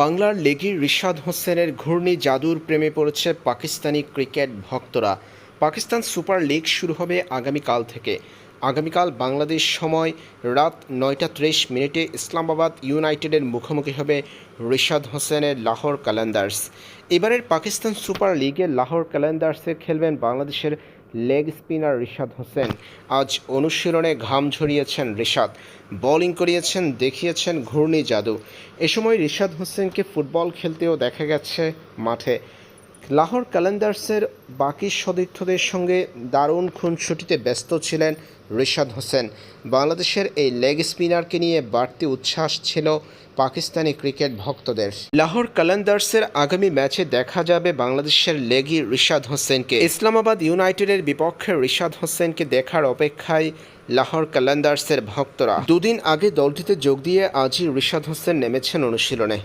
বাংলার লেগি রিশাদ হোসেনের ঘূর্ণি জাদুর প্রেমে পড়েছে পাকিস্তানি ক্রিকেট ভক্তরা। পাকিস্তান সুপার লিগ শুরু হবে আগামীকাল থেকে। আগামীকাল বাংলাদেশ সময় রাত নয়টা ত্রিশ মিনিটে ইসলামাবাদ ইউনাইটেডের মুখোমুখি হবে রিশাদ হোসেনের লাহোর ক্যালেন্ডার্স। এবারের পাকিস্তান সুপার লিগে লাহোর ক্যালেন্ডার্সে খেলবেন বাংলাদেশের লেগ স্পিনার রিশাদ হোসেন। আজ অনুশীলনে ঘাম ঝরিয়েছেন রিশাদ। বোলিং করিয়েছেন, দেখিয়েছেন ঘূর্ণি জাদু। এ সময় রিশাদ হোসেনকে ফুটবল খেলতেও দেখা গেছে মাঠে। লাহোর ক্যালেন্ডার্সের বাকি সতীর্থদের সঙ্গে দারুণ খুনসুটিতে ব্যস্ত ছিলেন রিশাদ হোসেন। বাংলাদেশের এই লেগ স্পিনারকে নিয়ে বাড়তি উচ্ছ্বাস ছিল পাকিস্তানি ক্রিকেট ভক্তদের। লাহোর ক্যালেন্ডার্সের আগামী ম্যাচে দেখা যাবে বাংলাদেশের লেগি রিশাদ হোসেনকে। ইসলামাবাদ ইউনাইটেডের বিপক্ষে রিশাদ হোসেনকে দেখার অপেক্ষায় লাহোর ক্যালেন্ডার্সের ভক্তরা। দুদিন আগে দলটিতে যোগ দিয়ে আজই রিশাদ হোসেন নেমেছেন অনুশীলনে।